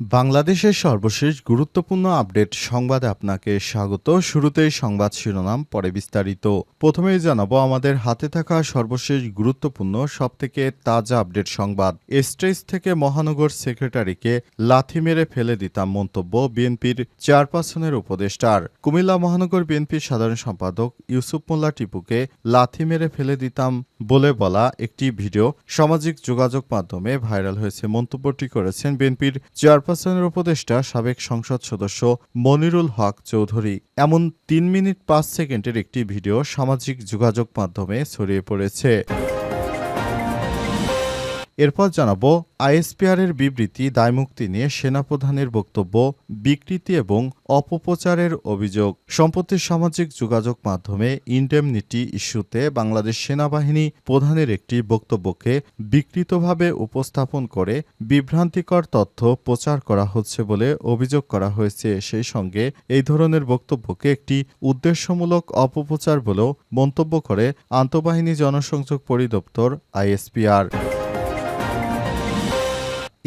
বাংলাদেশের সর্বশেষ গুরুত্বপূর্ণ আপডেট সংবাদে আপনাকে স্বাগত। শুরুতেই সংবাদ শিরোনাম, পরে বিস্তারিত। প্রথমেই জানাব, আমাদের হাতে থাকা সর্বশেষ গুরুত্বপূর্ণ, সবথেকে তাজা আপডেট সংবাদ। স্ট্রেস থেকে মহানগর সেক্রেটারিকে লাথি মেরে ফেলে দিতাম মন্তব্য বিএনপির চেয়ারপারসনের উপদেষ্টার। কুমিল্লা মহানগর বিএনপির সাধারণ সম্পাদক ইউসুফ মোল্লা টিপুকে লাথি মেরে ফেলে দিতাম বলে বলা একটি ভিডিও। সামাজিক যোগাযোগ মাধ্যমে ভাইরাল হয়েছে মন্তব্যটি করেছেন বিএনপির চেয়ারপারসনের উপদেষ্টা, সাবেক সংসদ সদস্য মনিরুল হক চৌধুরী। এমন তিন মিনিট পাঁচ সেকেন্ডের একটি ভিডিও সামাজিক যোগাযোগ মাধ্যমে ছড়িয়ে পড়েছে। এরপর জানাব আইএসপিআর এর বিবৃতি দায়মুক্তি নিয়ে সেনাপ্রধানের বক্তব্য, বিকৃতি এবং অপপ্রচারের অভিযোগ। সম্প্রতি সামাজিক যোগাযোগ মাধ্যমে ইন্ডেমনিটি ইস্যুতে বাংলাদেশ সেনাবাহিনী প্রধানের একটি বক্তব্যকে বিকৃতভাবে উপস্থাপন করে বিভ্রান্তিকর তথ্য প্রচার করা হচ্ছে বলে অভিযোগ করা হয়েছে। সেই সঙ্গে এই ধরনের বক্তব্যকে একটি উদ্দেশ্যমূলক অপপ্রচার বলেও মন্তব্য করে আন্তঃবাহিনী জনসংযোগ পরিদপ্তর আইএসপিআর।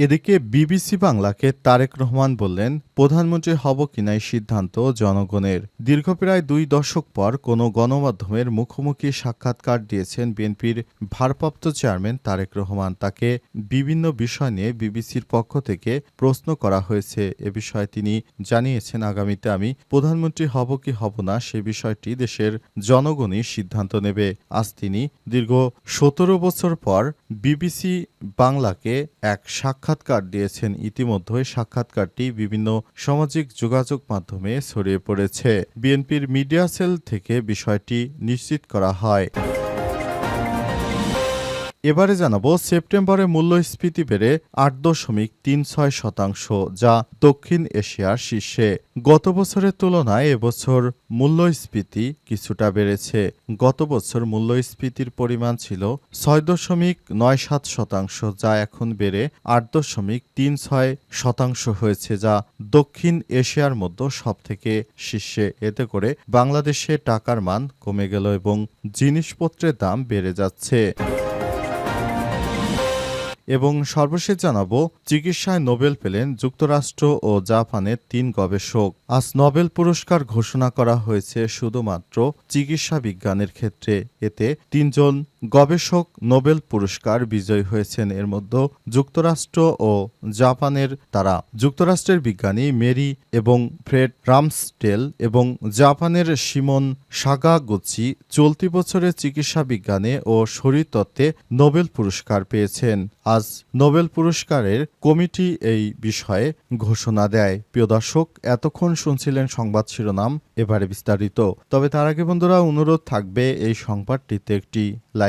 এদিকে বিবিসি বাংলাকে তারেক রহমান বললেন, প্রধানমন্ত্রী হব কিনাই সিদ্ধান্ত জনগণের। দীর্ঘ প্রায় দুই দশক পর কোনো গণমাধ্যমের মুখোমুখি সাক্ষাৎকার দিয়েছেন বিএনপির ভারপ্রাপ্ত চেয়ারম্যান তারেক রহমান। তাকে বিভিন্ন বিষয় নিয়ে বিবিসির পক্ষ থেকে প্রশ্ন করা হয়েছে। এ বিষয়ে তিনি জানিয়েছেন, আগামীতে আমি প্রধানমন্ত্রী হব কি হব না সে বিষয়টি দেশের জনগণই সিদ্ধান্ত নেবে। আজ তিনি দীর্ঘ সতেরো বছর পর বিবিসি বাংলাকে এক সাক্ষাৎকার দিয়েছেন। ইতিমধ্যে সাক্ষাৎকারটি বিভিন্ন সামাজিক যোগাযোগ মাধ্যমে ছড়িয়ে পড়েছে। বিএনপির মিডিয়া সেল থেকে বিষয়টি নিশ্চিত করা হয়। এবারে জানাব সেপ্টেম্বরে মূল্যস্ফীতি বেড়ে আট দশমিক তিন ছয় শতাংশ, যা দক্ষিণ এশিয়ার শীর্ষে। গত বছরের তুলনায় এবছর মূল্যস্ফীতি কিছুটা বেড়েছে। গত বছর মূল্যস্ফীতির পরিমাণ ছিল ছয় দশমিক নয় সাত শতাংশ, যা এখন বেড়ে আট দশমিক তিন ছয় শতাংশ হয়েছে, যা দক্ষিণ এশিয়ার মধ্যে সবথেকে শীর্ষে। এতে করে বাংলাদেশে টাকার মান কমে গেল এবং জিনিসপত্রের দাম বেড়ে যাচ্ছে। এবং সর্বশেষ জানাব, চিকিৎসায় নোবেল পেলেন যুক্তরাষ্ট্র ও জাপানের তিন গবেষক। আজ নোবেল পুরস্কার ঘোষণা করা হয়েছে শুধুমাত্র চিকিৎসা বিজ্ঞানের ক্ষেত্রে। এতে তিনজন গবেষক নোবেল পুরস্কার বিজয়ী হয়েছেন। এর মধ্যে যুক্তরাষ্ট্র ও জাপানের তারা। যুক্তরাষ্ট্রের বিজ্ঞানী মেরি এবং ফ্রেড রামস্টেল এবং জাপানের সিমন সাগাগুচি চলতি বছরের চিকিৎসা বিজ্ঞানে ও শরীরতত্ত্বে নোবেল পুরস্কার পেয়েছেন। আজ নোবেল পুরস্কারের কমিটি এই বিষয়ে ঘোষণা দেয়। প্রিয় দর্শক, এতক্ষণ শুনছিলেন সংবাদ শিরোনাম, এবারে বিস্তারিত। তবে তার আগে বন্ধুরা, অনুরোধ থাকবে এই সংবাদটিতে একটি লাইক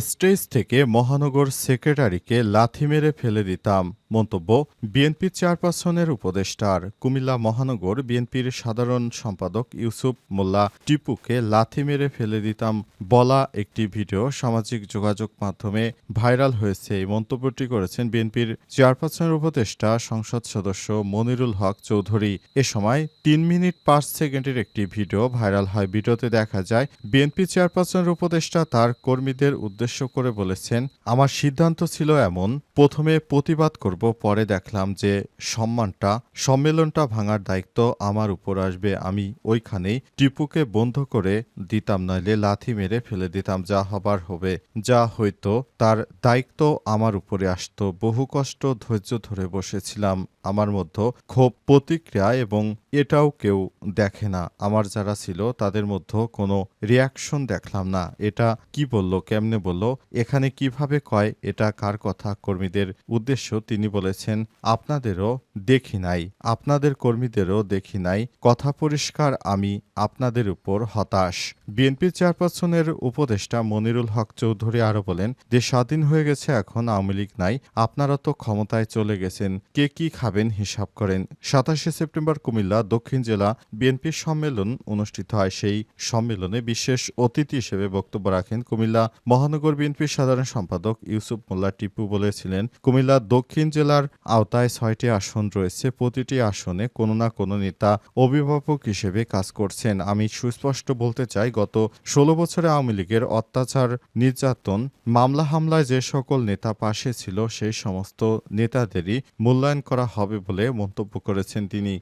স্টেজ থেকে মহানগর সেক্রেটারিকে লাথি মেরে ফেলে দিতাম। মন্তব্য বিএনপি চেয়ারপারসনের উপদেষ্টার কুমিল্লা মহানগর বিএনপির সাধারণ সম্পাদক ইউসুফ মোল্লা টিপুকে লাথি মেরে ফেলে দিতাম বলা একটি ভিডিও সামাজিক যোগাযোগ মাধ্যমে ভাইরাল হয়েছে। এই মন্তব্যটি করেছেন বিএনপির চেয়ারপারসনের উপদেষ্টা সংসদ সদস্য মনিরুল হক চৌধুরী। এ সময় তিন মিনিট পাঁচ সেকেন্ডের একটি ভিডিও ভাইরাল হয়। ভিডিওতে দেখা যায়, বিএনপি চেয়ারপারসনের উপদেষ্টা তার কর্মীদের উদ্দেশ্য করে বলেছেন, আমার সিদ্ধান্ত ছিল এমন। প্রথমে প্রতিবাদ করব পরে দেখলাম যে সম্মানটা, সম্মেলনটা ভাঙার দায়িত্ব আমার উপর আসবে। আমি ওইখানেই টিপুকে বন্ধ করে দিতাম, নইলে লাথি মেরে ফেলে দিতাম, যা হবার হবে। যা হয়তো তার দায়িত্ব আমার উপরে আসতো। বহু কষ্ট ধৈর্য ধরে বসেছিলাম। আমার মধ্যে ক্ষোভ, প্রতিক্রিয়া এবং এটাও কেউ দেখে না। আমার যারা ছিল, তাদের মধ্যে কোনো রিয়াকশন দেখলাম না। এটা কি বলল, কেমনে বলল, এখানে কীভাবে কয়, এটা কার কথা, কর্মীদের উদ্দেশ্য তিনি বলেছেন আপনাদেরও দেখি নাই আপনাদের কর্মীদেরও দেখি নাই কথা পরিষ্কার আমি আপনাদের উপর হতাশ। বিএনপি চেয়ারপারসনের উপদেষ্টা মনিরুল হক চৌধুরী আরও বলেন যে স্বাধীন হয়ে গেছে, এখন আওয়ামী লীগ নাই। আপনারা তো ক্ষমতায় চলে গেছেন। কে কি খাবেন হিসাব করেন। সাতাশে সেপ্টেম্বর কুমিল্লা, দক্ষিণ জেলা বিএনপির সম্মেলন অনুষ্ঠিত হয়। সেই সম্মেলনে বিশেষ অতিথি হিসেবে বক্তব্য রাখেন কুমিল্লা মহানগর বিএনপির সাধারণ সম্পাদক ইউসুফ মোল্লা টিপু বলেছিলেন, কুমিল্লা দক্ষিণ জেলার আওতায় ছয়টি আসন রয়েছে। প্রতিটি আসনে কোনো না কোনো নেতা অভিভাবক হিসেবে কাজ করছেন। আমি সুস্পষ্ট বলতে চাই গত ষোলো বছরে আওয়ামী লীগের অত্যাচার, নির্যাতন, মামলা হামলায় যে সকল নেতা পাশে ছিল, সেই সমস্ত নেতাদেরই মূল্যায়ন করা হবে বলে মন্তব্য করেছেন তিনি।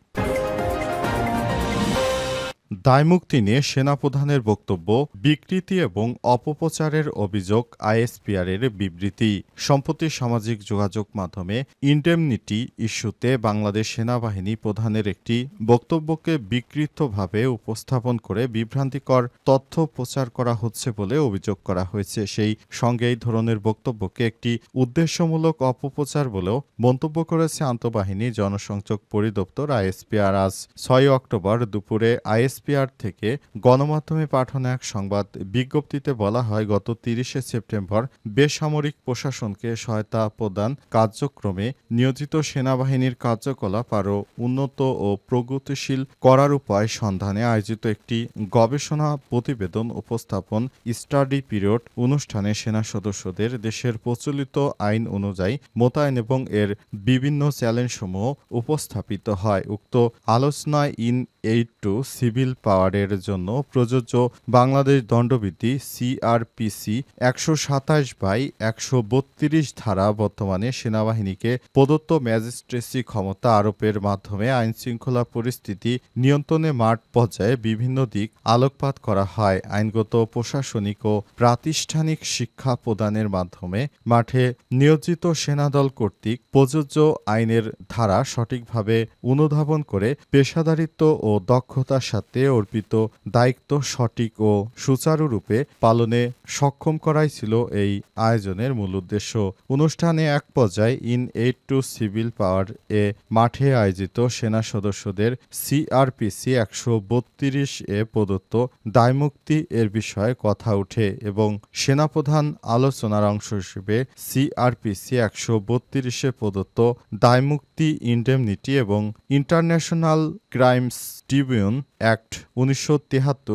দায়মুক্তি নিয়ে সেনাপ্রধানের বক্তব্য, বিকৃতি এবং অপপ্রচারের অভিযোগ আইএসপিআরের বিবৃতি। সম্প্রতি সামাজিক যোগাযোগ মাধ্যমে ইন্ডেমনিটি ইস্যুতে বাংলাদেশ সেনাবাহিনী প্রধানের একটি বক্তব্যকে বিকৃতভাবে উপস্থাপন করে বিভ্রান্তিকর তথ্য প্রচার করা হচ্ছে বলে অভিযোগ করা হয়েছে। সেই সঙ্গে এই ধরনের বক্তব্যকে একটি উদ্দেশ্যমূলক অপপ্রচার বলেও মন্তব্য করেছে আন্তঃবাহিনী জনসংযোগ পরিদপ্তর আইএসপিআর। আজ ছয় অক্টোবর দুপুরে আইএস এসপিআর থেকে গণমাধ্যমে পাঠানো এক সংবাদ বিজ্ঞপ্তিতে বলা হয়, গত তিরিশে সেপ্টেম্বর বেসামরিক প্রশাসনকে সহায়তা প্রদান কার্যক্রমে নিয়োজিত সেনাবাহিনীর কার্যকলাপ আরও উন্নত ও প্রগতিশীল করার উপায় সন্ধানে আয়োজিত একটি গবেষণা প্রতিবেদন উপস্থাপন স্টাডি পিরিয়ড অনুষ্ঠানে সেনা সদস্যদের দেশের প্রচলিত আইন অনুযায়ী মোতায়েন এবং এর বিভিন্ন চ্যালেঞ্জসমূহ উপস্থাপিত হয়। উক্ত আলোচনায় ইন এইট টু সিভিল পাওয়ারের জন্য প্রযোজ্য বাংলাদেশ দণ্ডবিধি সিআরপিসি একশো সাতাশ বাই একশো বত্রিশ ধারা বর্তমানে সেনাবাহিনীকে প্রদত্ত ম্যাজিস্ট্রেসি ক্ষমতা আরোপের মাধ্যমে আইনশৃঙ্খলা পরিস্থিতি নিয়ন্ত্রণে মাঠ পর্যায়ে বিভিন্ন দিক আলোকপাত করা হয়। আইনগত, প্রশাসনিক ও প্রাতিষ্ঠানিক শিক্ষা প্রদানের মাধ্যমে মাঠে নিয়োজিত সেনাদল কর্তৃক প্রযোজ্য আইনের ধারা সঠিকভাবে অনুধাবন করে পেশাদারিত্ব ও দক্ষতার সাথে অর্পিত দায়িত্ব সঠিক ও সুচারুরূপে পালনে সক্ষম করাই ছিল এই আয়োজনের মূল উদ্দেশ্য। অনুষ্ঠানে এক পর্যায়ে in aid to civil power এ মাঠে আয়োজিত সেনা সদস্যদের সিআরপিসি একশো বত্রিশ এ প্রদত্ত দায়মুক্তি এর বিষয়ে কথা ওঠে এবং সেনাপ্রধান আলোচনার অংশ হিসেবে সিআরপিসি একশো বত্রিশে প্রদত্ত দায়মুক্তি, ইন্ডেমনিটি এবং ইন্টারন্যাশনাল ক্রাইমস ট্রিবিউন অ্যাক্ট উনিশশো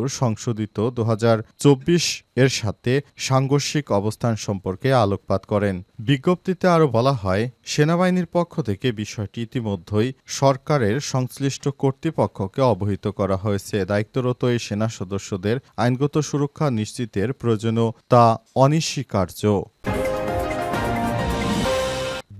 সংশোধিত দু হাজার চব্বিশ এর সাথে সাংঘর্ষিক অবস্থান সম্পর্কে আলোকপাত করেন। বিজ্ঞপ্তিতে আরও বলা হয়, সেনাবাহিনীর পক্ষ থেকে বিষয়টি ইতিমধ্যেই সরকারের সংশ্লিষ্ট কর্তৃপক্ষকে অবহিত করা হয়েছে। দায়িত্বরত এই সেনা সদস্যদের আইনগত সুরক্ষা নিশ্চিতের প্রয়োজনীয়তা অনিস্বীকার্য।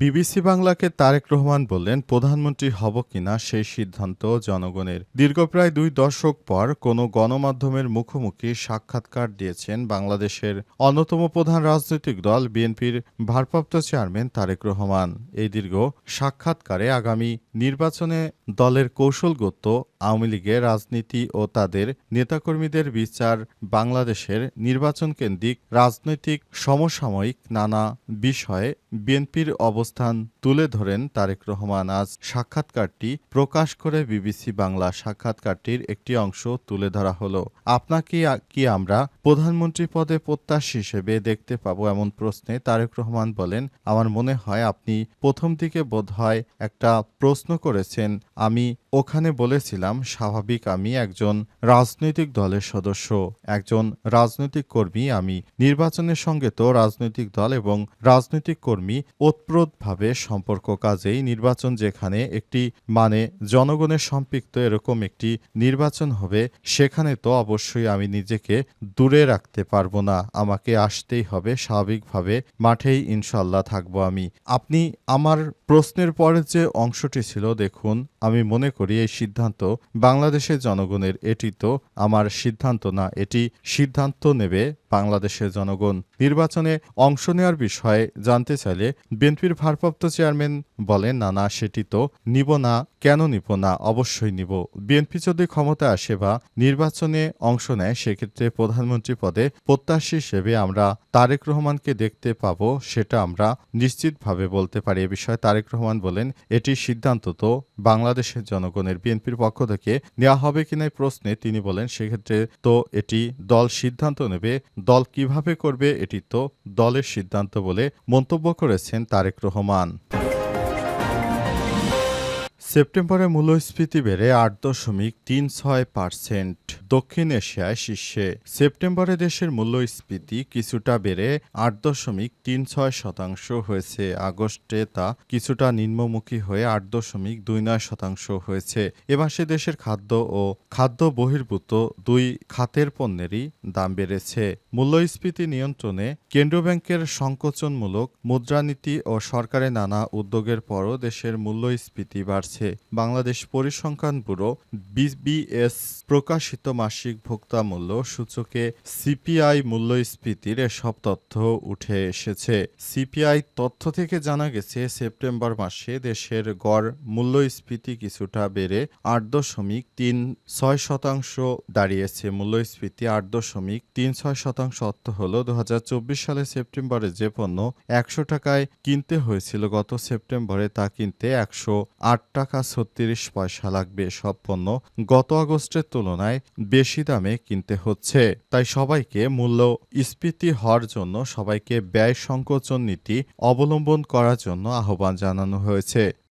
বিবিসি বাংলাকে তারেক রহমান বললেন, প্রধানমন্ত্রী হব কিনা সেই সিদ্ধান্ত জনগণের। দীর্ঘ প্রায় দুই দশক পর কোনো গণমাধ্যমের মুখোমুখি সাক্ষাৎকার দিয়েছেন বাংলাদেশের অন্যতম প্রধান রাজনৈতিক দল বিএনপির ভারপ্রাপ্ত চেয়ারম্যান তারেক রহমান। এই দীর্ঘ সাক্ষাৎকারে আগামী নির্বাচনে দলের কৌশলগত আওয়ামী লীগের রাজনীতি ও তাদের নেতাকর্মীদের বিচার, বাংলাদেশের নির্বাচন কেন্দ্রিক রাজনৈতিক সমসাময়িক নানা বিষয়ে বিএনপির অবস্থান তুলে ধরেন তারেক রহমান। আজ সাক্ষাৎকারটি প্রকাশ করে বিবিসি বাংলা সাক্ষাৎকারটির একটি অংশ তুলে ধরা হলো। আপনাকে কি আমরা প্রধানমন্ত্রী পদে প্রত্যাশী হিসেবে দেখতে পাবো এমন প্রশ্নে তারেক রহমান বলেন, আমার মনে হয় আপনি প্রথম দিকে বোধ হয় একটা প্রশ্ন করেছেন, আমি ওখানে বলেছিলাম, স্বাভাবিক আমি একজন রাজনৈতিক দলের সদস্য, একজন রাজনৈতিক কর্মী, আমি নির্বাচনের সঙ্গে তো রাজনৈতিক দল এবং রাজনৈতিক কর্মী ওতপ্রোতভাবে সম্পর্ক কাজেই নির্বাচন যেখানে একটি মানে জনগণের সম্পৃক্ত এরকম একটি নির্বাচন হবে, সেখানে তো অবশ্যই আমি নিজেকে দূরে রাখতে পারব না, আমাকে আসতেই হবে, স্বাভাবিকভাবে মাঠেই ইনশাল্লাহ থাকব আমি। আপনি আমার প্রশ্নের পরের যে অংশটি ছিল, দেখুন, আমি মনে করি এই সিদ্ধান্ত। বাংলাদেশের জনগণের এটি তো আমার সিদ্ধান্ত না, এটি সিদ্ধান্ত নেবে বাংলাদেশের জনগণ। নির্বাচনে অংশ নেওয়ার বিষয়ে জানতে চাইলে বিএনপির ভারপ্রাপ্ত চেয়ারম্যান বলেন, না না, সেটি তো নিব না। কেন নিব না? অবশ্যই নিব। বিএনপি যদি ক্ষমতা আসে বা নির্বাচনে অংশ নেয়, সেক্ষেত্রে প্রধানমন্ত্রী পদে প্রত্যাশী হিসেবে আমরা তারেক রহমানকে দেখতে পাব, সেটা আমরা নিশ্চিতভাবে বলতে পারি। এ বিষয়ে তারেক রহমান বলেন এটি সিদ্ধান্ত তো বাংলাদেশের জনগণ জনগণের বিএনপির পক্ষ থেকে নেওয়া হবে কিনা প্রশ্নে তিনি বলেন, সেক্ষেত্রে তো এটি দল সিদ্ধান্ত নেবে। দল কীভাবে করবে এটি তো দলের সিদ্ধান্ত বলে মন্তব্য করেছেন তারেক রহমান। সেপ্টেম্বরে মূল্যস্ফীতি বেড়ে আট দশমিক তিন ছয় পার্সেন্ট। দক্ষিণ এশিয়ায় শীর্ষে। সেপ্টেম্বরে দেশের মূল্যস্ফীতি কিছুটা বেড়ে আট দশমিক তিন ছয় শতাংশ হয়েছে। আগস্টে তা কিছুটা নিম্নমুখী হয়ে আট দশমিক দুই নয় শতাংশ হয়েছে। এ মাসে দেশের খাদ্য ও খাদ্য বহির্ভূত দুই খাতের পণ্যেরই দাম বেড়েছে। মূল্যস্ফীতি নিয়ন্ত্রণে কেন্দ্রীয় ব্যাংকের সংকোচনমূলক মুদ্রানীতি ও সরকারের নানা উদ্যোগের পরও দেশের মূল্যস্ফীতি বাড়ছে। বাংলাদেশ পরিসংখ্যান ব্যুরো বিবিএস প্রকাশিত মাসিক ভোক্তা মূল্য সূচকে সিপিআই মূল্যস্ফীতির এসব তথ্য উঠে এসেছে। সিপিআই তথ্য থেকে জানা গেছে, সেপ্টেম্বর মাসে দেশের গড় মূল্যস্ফীতি কিছুটা বেড়ে আট দশমিক তিন ছয় শতাংশ দাঁড়িয়েছে। মূল্যস্ফীতি আট দশমিক তিন ছয় শতাংশ অর্থ হল দু সালে সেপ্টেম্বরে যে পণ্য একশো টাকায় কিনতে হয়েছিল গত সেপ্টেম্বরে তা কিনতে একশো আট টাকা ছত্রিশ পয়সা লাগবে। সব পণ্য গত আগস্টের তুলনায় বেশি দামে কিনতে হচ্ছে। তাই সবাইকে মূল্য স্ফীতি হওয়ার জন্য সবাইকে ব্যয় সংকোচন নীতি অবলম্বন করার জন্য আহ্বান জানানো হয়েছে।